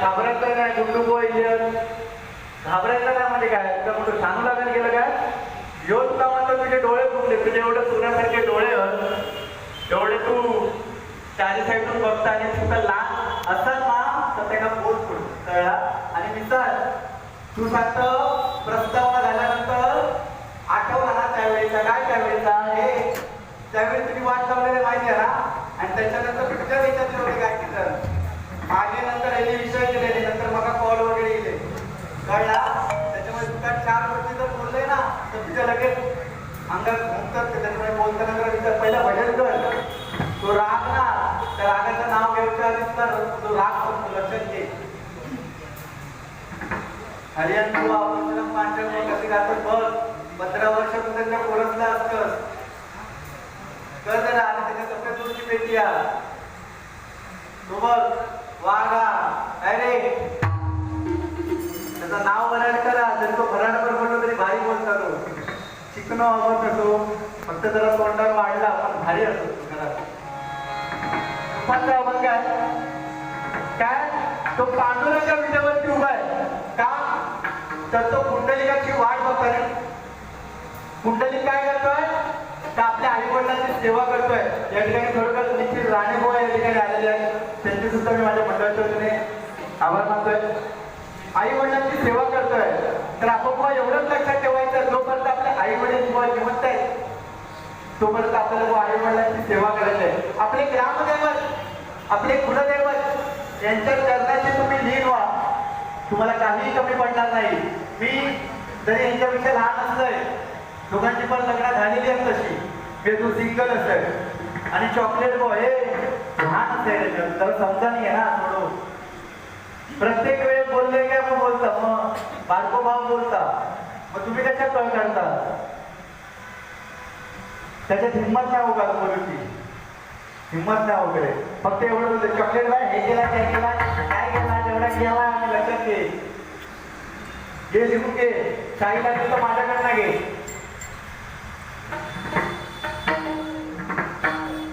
घाबरलं नाही गुंडू बोल घाबरायचं नाही म्हणजे काय? तर म्हणतो सांगू लागेल गेलं काय? यो तुला म्हणतो तुझे डोळे फुटले तुझे एवढे सोन्यासारखे डोळे एवढे तू चारी साईडून बघता आणि तुझा लहान असं ना तर त्याला बोट फुट कळला? आणि मित्र तू सांगतं प्रस्तावना झाल्यानंतर आठवला ना त्यावेळेचा काय त्यावेळेचा हे त्यावेळी तुम्ही वाट लावलेले माहिती आहे ना? आणि त्याच्यानंतर तुमच्या देशातले होते काय केलं मागे नंतर याने विषय दिलेले नंतर मला कॉल वगैरे येले कळला त्याच्यामुळे तुका चार गोष्टी जर बोलले ना तर तुझ्या लगेच अंगात ते त्याच्यामुळे बोलताना जरा विचार. पहिला भजन कर. तो राग ना त्या रागाचं नाव घ्यायच्या आधीच तर तो राग करतो लक्षात घे. हरियाण तू आपण पांढऱ्या गातात बघ. पंधरा वर्ष त्यांच्या कोरसला असतस कर. आणि त्याच्या कपडे तुझी पेटी बघ वागा काय त्याचं नाव भराड करा तरी तो भराड पर तरी भारी बोलतो तो. शिकणं आवडत असो फक्त जरा तोंडावर वाढला पण भारी असतो तो घरात पण काय मग काय? काय? तो पांडुरंगा विटेवरती उभा आहे. का? तर तो कुंडलिकाची वाट बघतोय. कुंडलिक काय करतोय? तर आपल्या आई वडिलांची सेवा करतोय. या ठिकाणी थोडक्यात निश्चित राणेबो या ठिकाणी आलेले आहेत. त्यांची सुद्धा मी माझ्या मंडळाच्या वतीने आभार मानतोय. आई वडिलांची सेवा करतोय. तर आपण बुवा एवढंच लक्षात ठेवायचं जोपर्यंत आपले आई वडील बुवा जिवंत आहेत तोपर्यंत आपल्याला बुवा आई वडिलांची सेवा करायची आहे. आपले ग्रामदैवत आपले कुलदैवत यांच्या चरणाशी तुम्ही लीन व्हा. तुम्हाला काहीही कमी पडणार नाही. मी जरी यांच्यापेक्षा लहान असलंय दोघांची पण लग्न झालेली आहेत तशी. हे तू सिंगल असेल आणि चॉकलेट बॉय हे लहान असेल तर समजा नाही ना थोडं प्रत्येक वेळेस बोलले काय मग बोलता मग बारको भाव बोलता. मग तुम्ही कशा कळ करता? त्याच्यात हिंमत नाही उगा बोलूची हिंमत नाही वगैरे. फक्त एवढं बोलतो चॉकलेट बाय हे केला ते केला काय केला तेवढा केला आणि लक्षात घे. जे लिहून घे. साई लागेल तर माझ्याकडनं घे.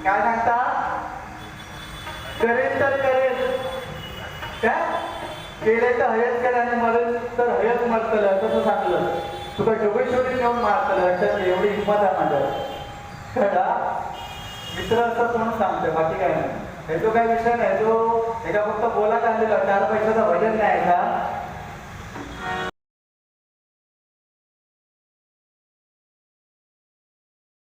काय सांगता? करेल तर करेल काय? केले तर हयत कर आणि मरेल तर हयत मरतलं तसं सांगलं. तुका जोगेश्वरी नेऊन मारतलं लक्षात एवढी हिंमत आहे माझ्या कळला मित्र असतात म्हणून सांगतोय बाकी काय नाही. ह्याचो काय विषय नाही तो ह्याच्या फक्त बोलायला आलेला चार पैशाचा भजन नाही